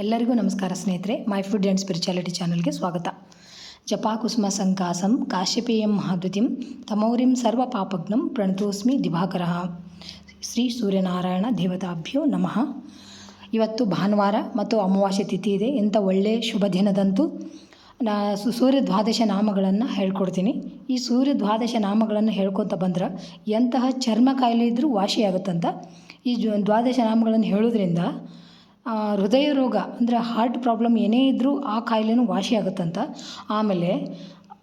ಎಲ್ಲರಿಗೂ ನಮಸ್ಕಾರ ಸ್ನೇಹಿತರೆ ಮೈ ಫುಡ್ ಆ್ಯಂಡ್ ಸ್ಪಿರಿಚುಯಾಲಿಟಿ ಚಾನಲ್ಗೆ ಸ್ವಾಗತ. ಜಪಾ ಕುಸುಮ ಸಂಕಾಸಂ ಕಾಶ್ಯಪೇಯಂ ಮಹಾದ್ಯುತಿಂ ತಮೌರಿಂ ಸರ್ವ ಪಾಪಗ್ನಂ ಪ್ರಣತೋಸ್ಮಿ ದಿವಾಕರ. ಶ್ರೀ ಸೂರ್ಯನಾರಾಯಣ ದೇವತಾಭ್ಯೋ ನಮಃ. ಇವತ್ತು ಭಾನುವಾರ ಮತ್ತು ಅಮಾವಾಸ್ಯೆ ತಿಥಿ ಇದೆ. ಇಂಥ ಒಳ್ಳೆಯ ಶುಭ ದಿನದಂತೂ ನಾ ಸೂರ್ಯ ದ್ವಾದಶ ನಾಮಗಳನ್ನು ಹೇಳ್ಕೊಡ್ತೀನಿ. ಈ ಸೂರ್ಯ ದ್ವಾದಶ ನಾಮಗಳನ್ನು ಹೇಳ್ಕೊತ ಬಂದ್ರೆ ಎಂತಹ ಚರ್ಮ ಕಾಯಿಲೆ ಇದ್ದರೂ ವಾಸಿಯಾಗುತ್ತಂತ ಈ ದ್ವಾದಶ ನಾಮಗಳನ್ನು ಹೇಳೋದ್ರಿಂದ ಹೃದಯ ರೋಗ ಅಂದರೆ ಹಾರ್ಟ್ ಪ್ರಾಬ್ಲಮ್ ಏನೇ ಇದ್ದರೂ ಆ ಕಾಯಿಲೆನೂ ವಾಸಿಯಾಗುತ್ತಂತ ಆಮೇಲೆ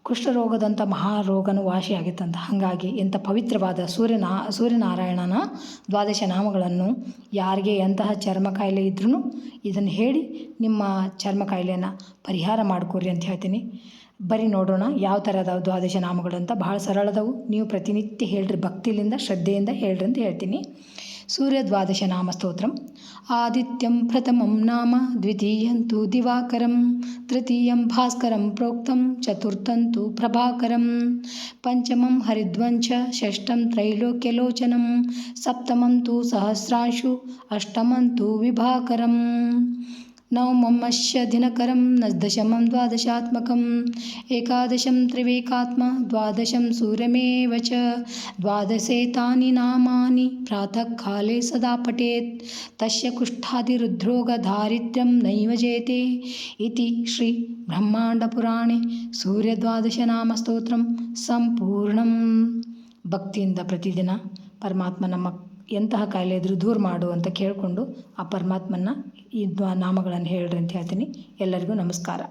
ಕುಷ್ಠರೋಗದಂಥ ಮಹಾರೋಗನೂ ಆಗಿತ್ತಂತ. ಹಾಗಾಗಿ ಎಂಥ ಪವಿತ್ರವಾದ ಸೂರ್ಯನ, ಸೂರ್ಯನಾರಾಯಣನ ದ್ವಾದಶ ನಾಮಗಳನ್ನು ಯಾರಿಗೆ ಎಂತಹ ಚರ್ಮ ಕಾಯಿಲೆ ಇದ್ರೂ ಇದನ್ನು ಹೇಳಿ ನಿಮ್ಮ ಚರ್ಮ ಕಾಯಿಲೆಯನ್ನು ಪರಿಹಾರ ಮಾಡಿಕೊಡ್ರಿ ಅಂತ ಹೇಳ್ತೀನಿ. ಬರೀ ನೋಡೋಣ ಯಾವ ಥರ ಅದಾವೆ ದ್ವಾದಶ ನಾಮಗಳು ಅಂತ ಭಾಳ ಸರಳದವು. ನೀವು ಪ್ರತಿನಿತ್ಯ ಹೇಳ್ರಿ, ಭಕ್ತಿಲಿಂದ, ಶ್ರದ್ಧೆಯಿಂದ ಹೇಳ್ರಿ ಅಂತ ಹೇಳ್ತೀನಿ. సూర్యద్వాదశ నామ స్తోత్రం ఆదిత్యం ప్రథమం నామ ద్వితీయం తు దివాకరం తృతీయం భాస్కరం ప్రోక్తం చతుర్థం తు ప్రభాకరం పంచమం హరిద్వంచ షష్టం త్రైలోక్యలోచనం సప్తమం తు సహస్రాంశు అష్టమం తు విభాకరం. ದಿನಕರಂ ನ ದಶಮಂ ದ್ವಾದಶಾತ್ಮಕಂ ಏಕಾದಶಂ ತ್ರಿವೇಕಾತ್ಮ ದ್ವಾದಶಂ ಸೂರ್ಯಮೇವ ಚ ದ್ವಾದಶೇತಾನಿ ನಾಮಾನಿ ಪ್ರಾತಃ ಕಾಲೇ ಸದಾ ಪಠೇತ್ ತಸ್ಯ ಕುಷ್ಠಾದಿರುದ್ರೋಗದಾರಿದ್ರ್ಯಂ ನೈವ ಜೇತೆ ಇತಿ ಶ್ರೀ ಬ್ರಹ್ಮಾಂಡಪುರಾಣೆ ಸೂರ್ಯದ್ವಾದಶನಾಮಸ್ತೋತ್ರಂ ಸಂಪೂರ್ಣಂ ಭಕ್ತಿಯಿಂದ ಪ್ರತಿದಿನ ಪರಮಾತ್ಮ ನಮ್ಮ ಎಂತಹ ಕಾಯಿಲೆ ಇದ್ದರೂ ದೂರ ಮಾಡು ಅಂತ ಕೇಳಿಕೊಂಡು ಆ ಪರಮಾತ್ಮನ ಈ ನಾಮಗಳನ್ನು ಹೇಳ್ರಿ ಅಂತ ಹೇಳ್ತೀನಿ. ಎಲ್ಲರಿಗೂ ನಮಸ್ಕಾರ.